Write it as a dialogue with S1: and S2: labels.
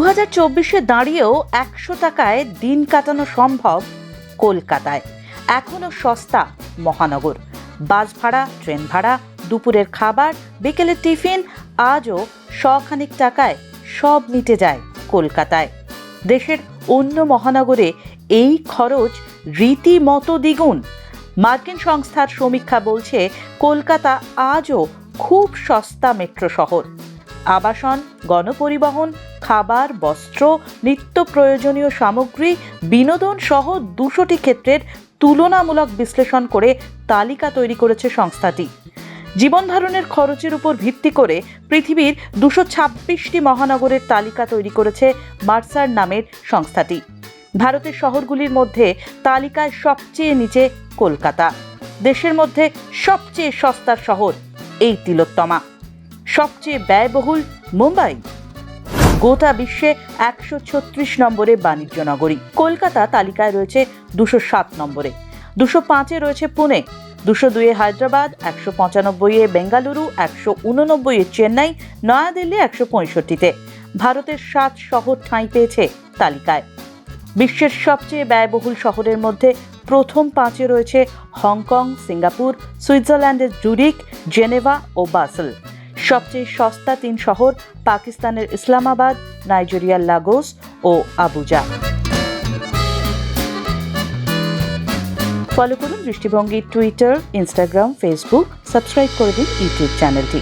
S1: হাজার চব্বিশে দাঁড়িয়েও একশো টাকায় দিন কাটানো সম্ভব কলকাতায়। এখনও সস্তা মহানগর। বাস ভাড়া, ট্রেন ভাড়া, দুপুরের খাবার, বিকেলের টিফিন, আজও শখানিক টাকায় সব মিটে যায় কলকাতায়। দেশের অন্য মহানগরে এই খরচ রীতিমতো দ্বিগুণ। মার্কিন সংস্থার সমীক্ষা বলছে, কলকাতা আজও খুব সস্তা মেট্রো শহর। আবাসন, গণপরিবহন, খাবার, বস্ত্র, নিত্য প্রয়োজনীয় সামগ্রী, বিনোদন সহ দুশোটি ক্ষেত্রের তুলনামূলক বিশ্লেষণ করে তালিকা তৈরি করেছে সংস্থাটি। জীবন ধারণের খরচের উপর ভিত্তি করে পৃথিবীর দুশো ছাব্বিশটি মহানগরের তালিকা তৈরি করেছে মার্সার নামের সংস্থাটি। ভারতের শহরগুলির মধ্যে তালিকায় সবচেয়ে নিচে কলকাতা। দেশের মধ্যে সবচেয়ে সস্তার শহর এই তিলোত্তমা। সবচেয়ে ব্যয়বহুল মুম্বাই। গোটা বিশ্বে একশো ছত্রিশ নম্বরে বাণিজ্য নগরী। কলকাতা তালিকায় রয়েছে দুশো সাত নম্বরে। দুশো পাঁচে রয়েছে পুনে। দুশো দুয়ে হায়দ্রাবাদ, একশো পঁচানব্বইয়ে বেঙ্গালুরু, একশো উননব্বইয়ে চেন্নাই, নয়াদিল্লি, একশো পঁয়ষট্টিতে। ভারতের সাত শহর ঠাঁই পেয়েছে তালিকায়। বিশ্বের সবচেয়ে ব্যয়বহুল শহরের মধ্যে প্রথম পাঁচে রয়েছে হংকং, সিঙ্গাপুর, সুইজারল্যান্ডের জুরিক জেনেভা ও বাসেল। সবচেয়ে সস্তা তিন শহর পাকিস্তানের ইসলামাবাদ নাইজেরিয়ার লাগোস ও আবুজা। ফলো করুন দৃষ্টিভঙ্গি টুইটার, ইনস্টাগ্রাম, ফেসবুক, সাবস্ক্রাইব করে দিন ইউটিউব চ্যানেলটি।